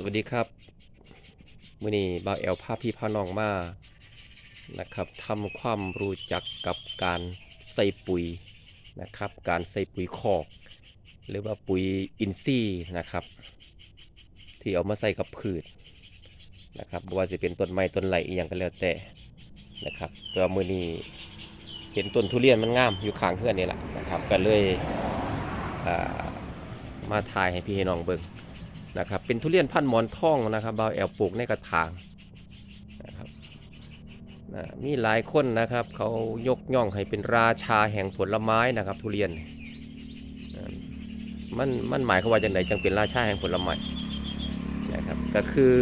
สวัสดีครับมื่อนี้บ่าวแอลพาพี่พาน้องมานะครับทำความรู้จักกับการใส่ปุ๋ยนะครับ การใส่ปุ๋ยคอก หรือว่าปุ๋ยอินทรีย์นะครับ ที่เอามาใส่กับพืชนะครับบ่ว่าจะเป็นต้นไม้ต้นไหลอย่างก็แล้วแต่นะครับตัวมื่อนี้เห็นต้นทุเรียนมันงามอยู่ข้างเพื่อนนี่แหละนะครับ ก็เลยมาถ่ายให้พี่ให้น้องเบิ่ง นะครับเป็นทุเรียนพันธุ์หมอนทองนะครับบาแอลปลูกในกระถางนะครับนะมีหลายคนนะครับ เขายกย่องให้เป็นราชาแห่งผลไม้นะครับ ทุเรียนมันมันหมายความว่าจังไดจังเป็นราชาแห่งผลไม้นะครับก็คือ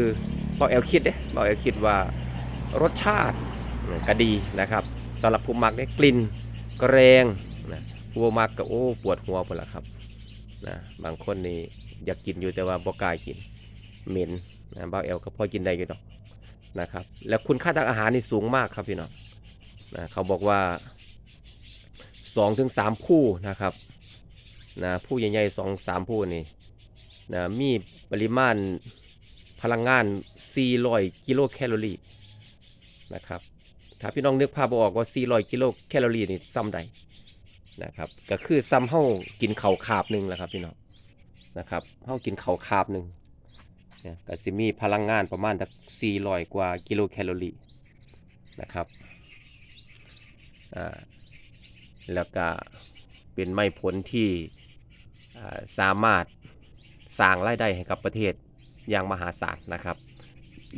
บาแอลคิดเด้บาแอลคิดว่ารสชาติก็ดีนะครับสำหรับผู้มักได้กลิ่นกระแรงนะผู้มักก็โอ้ปวดหัวหมดละครับนะบางคนนี่ อยากกินอยู่แต่ว่าบ่กล้ากินเหม็นนะบ้าวแอลก็พอกินได้อยู่ดอกนะครับ แล้วคุณค่าทางอาหารนี่สูงมากครับพี่น้องนะเขาบอกว่า2-3ถึงผู้นะครับนะผู้ใหญ่ๆสองสามผู้นี่นะมีปริมาณพลังงาน 400 กิโลแคลอรี่นะครับ ถ้าพี่น้องนึกภาพบออกว่า 400 กิโลแคลอรี่นี่ซ้ำใดนะครับ ก็คือซ้ำเฮากินเข้าวคาบหนึ่งแหละครับพี่น้อง นะครับเฮากินข้าวคาบหนึ่งเนี่ยก็สิมีพลังงานประมาณสัก400 กว่ากิโลแคลอรี่นะครับอ่าแล้วก็เป็นไม้ผลที่สามารถสร้างรายได้ให้กับประเทศอย่างมหาศาลนะครับ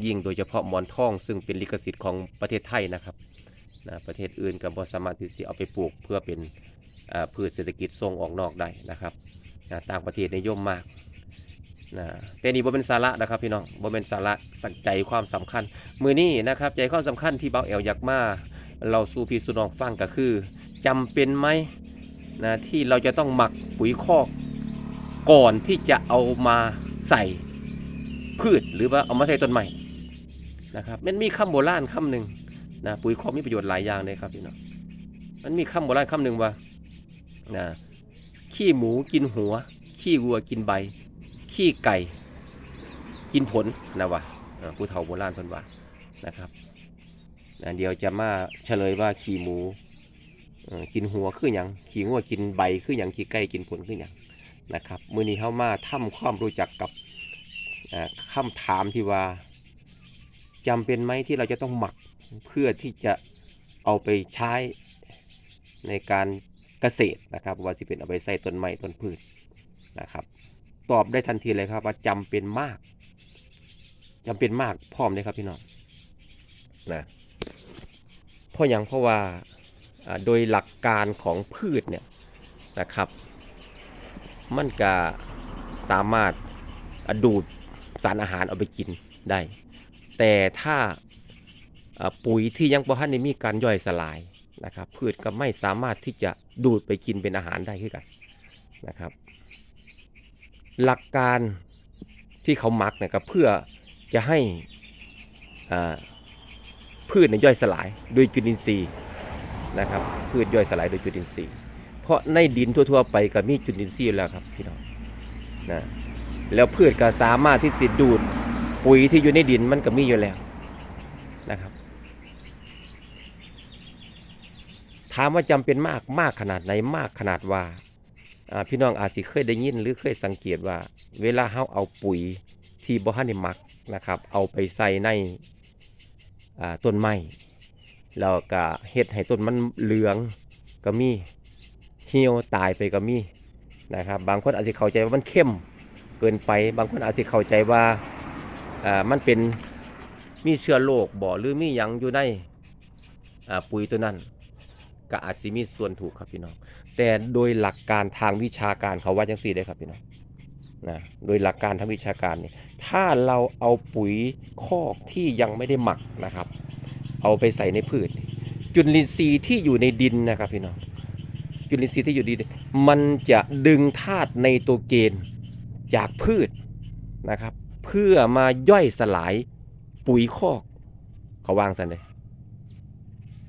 ยิ่งโดยเฉพาะหมอนทองซึ่งเป็นลิขสิทธิ์ของประเทศไทยนะครับนะประเทศอื่นก็บ่สามารถที่จะเอาไปปลูกเพื่อเป็นพืชเศรษฐกิจส่งออกนอกได้นะครับ นะต่างประเทศนิยมมากนะแต่นี่บ่เป็นสาระนะครับพี่น้องบ่เป็นสาระสักใจความสำคัญ มือนี้นะครับใจความสำคัญที่เบาแอลอยากมาเราสู่พี่สุนองฟังก็คือจำเป็นไหมนะที่เราจะต้องหมักปุ๋ยคอก ก่อนที่จะเอามาใส่พืชหรือว่าเอามาใส่ต้นใหม่นะครับมันมีคำโบราณคำหนึ่งนะปุ๋ยคอกมีประโยชน์หลายอย่างเลยครับพี่น้องมันมีคำโบราณคำหนึ่งว่านะ ขี้หมูกินหัว ขี้วัวกินใบ ขี้ไก่ กินผลนะวะผู้เฒ่าโบราณเพิ่นว่านะครับนะเดี๋ยวจะมาเฉลยว่าขี้หมูกินหัวคือหยังขี้งัวกินใบคือหยังขี้ไก่กินผลคือหยังนะครับมื้อนี้เฮามาทำความรู้จักกับเอ่อคำถามที่ว่าจำเป็นไหมที่เราจะต้องหมักเพื่อที่จะเอาไปใช้ในการ เกษตรนะครับว่าสิเป็นเอาไปใส่ต้นไม้ต้นพืชนะครับ ตอบได้ทันทีเลยครับว่าจำเป็นมากจำเป็นมากพร้อมเลยครับพี่น้องนะเพราะอย่างเพราะว่าโดยหลักการของพืชเนี่ยนะครับ มันก็สามารถดูดสารอาหารเอาไปกินได้ แต่ถ้าอ่าปุ๋ยที่ยังบ่ทันได้มีการย่อยสลาย นะครับพืชก็ไม่สามารถที่จะดูดไปกินเป็นอาหารได้ขึ้นกันนะครับ หลักการที่เขามักเนะครับเพื่อจะให้พืชเนี่ยย่อยสลายโดยจุลินทรีย์นะครับพืชย่อยสลายโดยจุลินทรีย์ เพราะในดินทั่วๆ ไปก็มีจุลินทรีย์แล้วครับพี่น้องนะแล้วพืชก็สามารถที่จะดูดปุ๋ยที่อยู่ในดินมันก็มีอยู่แล้วนะครับ ถามว่าจำเป็นมากมากขนาดไหนมากขนาดว่าพี่น้องอาจสิเคยได้ยินหรือเคยสังเกตว่า เวลาเฮาเอาปุ๋ยที่บ่ทันได้มักนะครับ เอาไปใส่ในต้นไม้แล้วก็เฮ็ดให้ต้นมันเหลืองก็มีเหี่ยวตายไปก็มีนะครับ บางคนอาจสิเข้าใจว่ามันเข้มเกินไป บางคนอาจสิเข้าใจว่าอ่ามันเป็นมีเชื้อโรคบ่หรือมีหยังอยู่ในปุ๋ยตัวนั้น ก็อาจสิมีส่วนถูกครับพี่น้อง แต่โดยหลักการทางวิชาการเขาว่าจังสี่ได้ครับพี่น้องนะโดยหลักการทางวิชาการเนี่ยถ้าเราเอาปุ๋ยคอกที่ยังไม่ได้หมักนะครับ เอาไปใส่ในพืช จุลินทรีย์ที่อยู่ในดินนะครับพี่น้องจุลินทรีย์ที่อยู่ดินมันจะดึงธาตุไนโตรเจนจากพืชนะครับ เพื่อมาย่อยสลายปุ๋ยคอกเขาวางสันเลย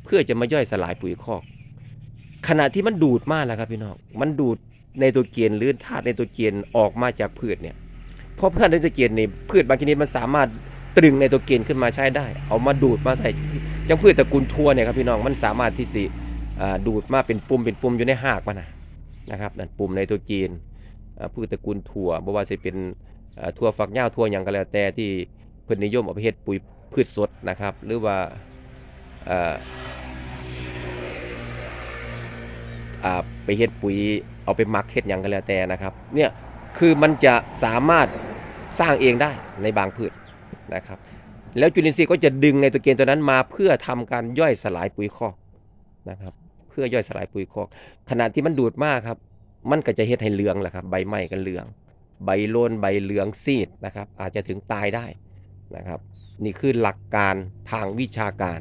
พื่อจะมาย่อยสลายปุ๋ยคอก ขณะที่มันดูดมากแล้วครับพี่น้องมันดูดในตัวเกียนหรือธาตุในตัวเกียนออกมาจากพืชเนี่ยพเพราะพื่อนไนโตรเจนนี่พืชบางชนิดมันสามารถตรึงไนโตรเจนขึ้นมาใช้ได้ เอามาดูดมาใส่จังพืชตระกูลทั่วเนี่ยครับพี่น้องมันสามารถที่สิดูดมาเป็นปุ่มเป็นปุ่มอยู่ในหากมันนะนะครับนั่นปุ่มไนโตรเจนอ่าพืชตระกูลถั่วบ่ว่าจะเป็นถั่วฝักยาวถั่วหยังก็แล้วแต่ที่เพิ่นนิยมเอาไปเฮ็ดปุ๋ยพืชสดนะครับ หรือว่า ไปเฮ็ดปุ๋ยเอาไปหมักเฮ็ดหยังก็แล้วแต่นะครับเนี่ยคือมันจะสามารถสร้างเองได้ในบางพืชนะครับ แล้วจุลินทรีย์ก็จะดึงไนโตรเจนตัวนั้นมาเพื่อทำการย่อยสลายปุ๋ยคอกนะครับ เพื่อย่อยสลายปุ๋ยคอก ขณะที่มันดูดมากครับ มันก็จะเฮ็ดให้เหลืองแหละครับ ใบไม้กันเหลือง ใบโลนใบเหลืองซีดนะครับ อาจจะถึงตายได้นะครับ นี่คือหลักการทางวิชาการ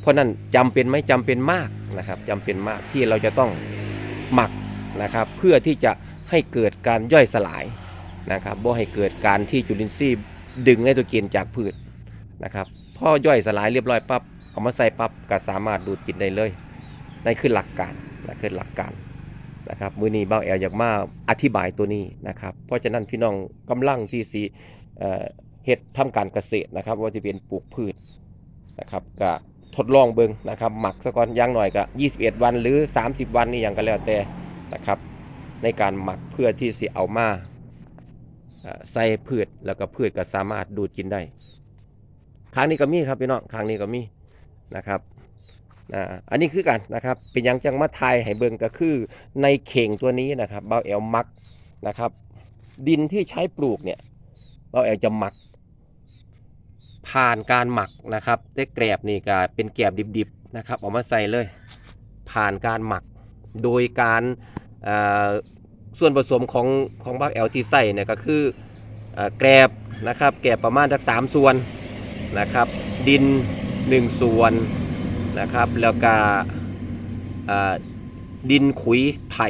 เพราะนั้นจำเป็นไหมจำเป็นมากนะครับจำเป็นมากที่เราจะต้องหมักนะครับ เพื่อที่จะให้เกิดการย่อยสลายนะครับบ่ให้เกิดการที่จุลินทรีย์ดึงไนโตรเจนจากพืชนะครับพอย่อยสลายเรียบร้อยปั๊บเอามาใส่ปั๊บก็สามารถดูดกินได้เลยนั่นคือหลักการนั่นคือหลักการนะครับมือนี้เบ้าแอลอยากมาอธิบายตัวนี้นะครับ เพราะฉะนั้นพี่น้องกำลังที่สีเอ่อเฮ็ดทำการเกษตรนะครับ ว่าจะเป็นปลูกพืชนะครับก็ท ดลองเบิ่งนะครับหมักซะก่อนย่างหน่อยก็21 วันหรือ 30 วันนี่อย่างก็แล้วแต่นะครับ ในการหมักเพื่อที่สิเอามาใส่พืชแล้วก็พืชก็สามารถดูดกินได้ครั้งนี้ก็มีครับพี่น้องครั้งนี้ก็มีนะครับอันนี้คือกันนะครับ เป็นยังจังมาทายให้เบิ่งก็คือในเข่งตัวนี้นะครับเบาแอลมักนะครับ ดินที่ใช้ปลูกเนี่ยเบาแอลจะหมัก ผ่านการหมักนะครับได้แกลบนี่ก็เป็นแกลบดิบๆนะครับเอามาใส่เลย ผ่านการหมัก โดยการส่วนผสมของของบักแอลที่ใส่เนี่ยก็คือแกลบนะครับแกลบประมาณสักสามส่วนนะครับ ดิน 1 ส่วนนะครับ แล้วก็ดินขุยไผ่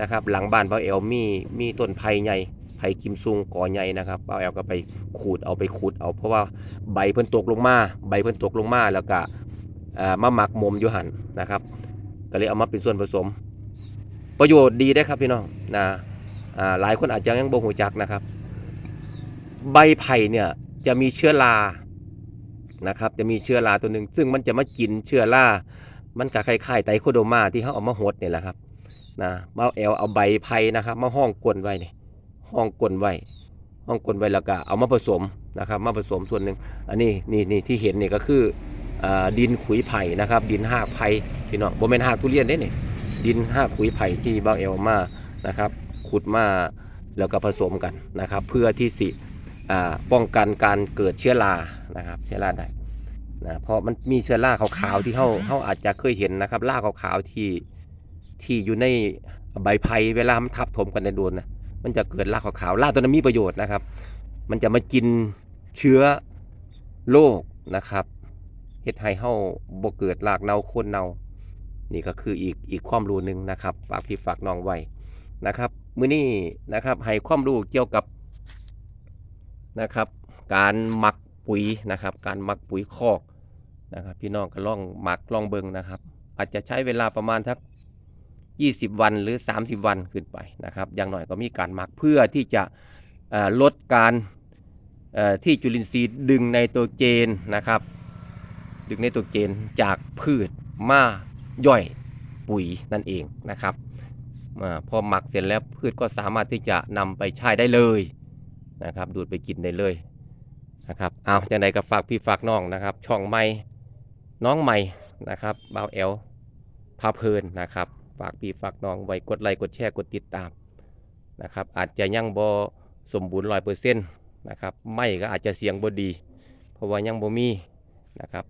นะครับ หลังบ้านบักแอลมีมีต้นไผ่ใหญ่ ไผ่กิมซุงกอใหญ่นะครับบักแอลก็ไปขูดเอาไปขูดเอาเพราะว่าใบเพิ่นตกลงมา ใบเพิ่นตกลงมาแล้วก็อ่อมาหมักมมอยู่หันนะครับ ก็เลยเอามาเป็นส่วนผสม ประโยชน์ดีได้ครับพี่น้องนะอ่าหลายคนอาจจะยังบ่หูจักนะครับ ใบไผ่เนี่ยจะมีเชื้อรานะครับ จะมีเชื้อราตัวหนึ่งซึ่งมันจะมากินเชื้อรามันก็คล้ายๆไตโคโดมาที่เขาเอามาหดเนี่ยแหละครับนะมาแอลเอาใบไผ่นะครับ มาห้องกลนไว้เนี่ย ห้องกลนไว้ห้องกลนไว้แล้วก็เอามาผสมนะครับ มาผสมส่วนหนึ่งอันนี้นี่นี่ที่เห็นนี่ก็คืออดินขุยไผ่นะครับ ดินหากไผ่พี่น้องบ่แม่นหากทุเรียนเด้นี่ดินห้าขุยไผ่ที่บางเอลมานะครับขุดมาแล้วก็ผสมกันนะครับ เพื่อที่สิป้องกันการเกิดเชื้อรานะครับ เชื้อราได้นะเพราะมันมีเชื้อราขาวๆที่เขาเขาอาจจะเคยเห็นนะครับราขาวๆที่ที่อยู่ในใบไผ่เวลามันทับถมกันในโดนนะ มันจะเกิดราขาวๆราตัวนั้นมีประโยชน์นะครับ มันจะมากินเชื้อโรคนะครับเฮ็ดให้เฮาบ่เกิดรากเน่าโคนเน่านี่ก็คืออีกอีกความรู้หนึ่งนะครับฝากพี่ฝากน้องไว้นะครับมื้อนี้นะครับให้ความรู้เกี่ยวกับนะครับ การหมักปุ๋ยนะครับ การหมักปุ๋ยคอกนะครับ พี่น้องก็ลองหมักลองเบิ่งนะครับ อาจจะใช้เวลาประมาณทัก 20 วันหรือ 30 วันขึ้นไปนะครับ อย่างหน่อยก็มีการหมักเพื่อที่จะลดการที่จุลินทรีย์ดึงไนโตรเจนนะครับ ดึงไนโตรเจนจากพืชมาย่อยปุ๋ยนั่นเองนะครับอพอหมักเสร็จแล้วพืชก็สามารถที่จะนำไปใช้ได้เลยนะครับ ดูดไปกินได้เลยนะครับเอาจังใดก็ฝากพี่ฝากน้องนะครับ ช่องใหม่น้องใหม่นะครับบ่าวแอลพาเพลินนะครับ ฝากพี่ฝากน้องไว้กดไลค์กดแชร์กดติดตามนะครับอาจจะยังบ่สมบูรณ์ร้อยเปอร์เซ็นต์นะครับไม่ก็อาจจะเสียงบดี เพราะว่ายังบ่มีนะครับ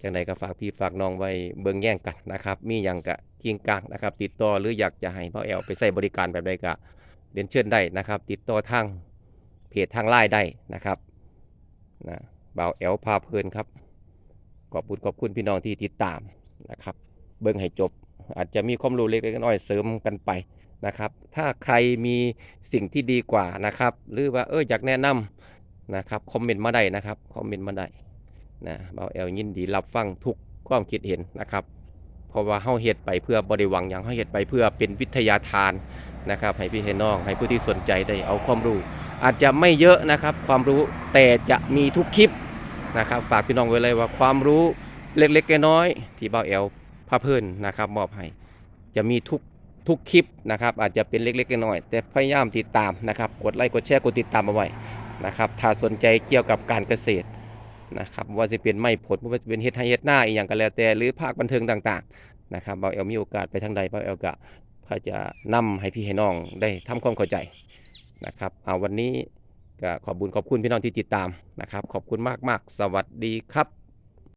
จังใดก็ฝากพี่ฝากน้องไว้เบิ่งแย่งกันนะครับมีอย่างกะเคียงกลางนะครับ ติดต่อหรืออยากจะให้พ่อแอลไปใส่บริการแบบใดก็เรียนเชิญได้นะครับ ติดต่อทางเพจทางไลน์ได้นะครับนะบ่าวแอลพาเพลินครับขอบคุณขอบคุณพี่น้องที่ติดตามนะครับ เบิ่งให้จบ อาจจะมีความรู้เล็กๆน้อยๆเสริมกันไปนะครับ ถ้าใครมีสิ่งที่ดีกว่านะครับ หรือว่าเอออยากแนะนำนะครับคอมเมนต์มาได้นะครับคอมเมนต์มาได้นะเบาแอลยินดีรับฟังทุกความคิดเห็นนะครับเพราะว่าเฮาเฮ็ดไปเพื่อบริวังอย่างเฮาเฮ็ดไปเพื่อเป็นวิทยาทานนะครับ ให้พี่ให้น้องให้ผู้ที่สนใจได้เอาความรู้ อาจจะไม่เยอะนะครับ ความรู้แต่จะมีทุกคลิปนะครับ ฝากพี่น้องไว้เลยว่าความรู้เล็กๆน้อยๆที่เบาแอล พาเพิ่นนะครับมอบให้จะมีทุกทุกคลิปนะครับอาจจะเป็นเล็กๆน้อยๆแต่พยายามติดตามนะครับกดไลค์กดแชร์กดติดตามเอาไว้นะครับถ้าสนใจเกี่ยวกับการเกษตรนะครับว่าจะเป็นไม้ผลว่าจะเป็นเฮ็ดให้เฮ็ดหน้าอีกอย่างก็แล้วแต่หรือภาคบันเทิงต่างๆนะครับเบาแอลมีโอกาสไปทางใดเบาแอลก็พาจะนำให้พี่ให้น้องได้ทำความเข้าใจนะครับเอาวันนี้ก็ขอบุญขอบคุณพี่น้องที่ติดตามนะครับ ขอบคุณมากๆ สวัสดีครับ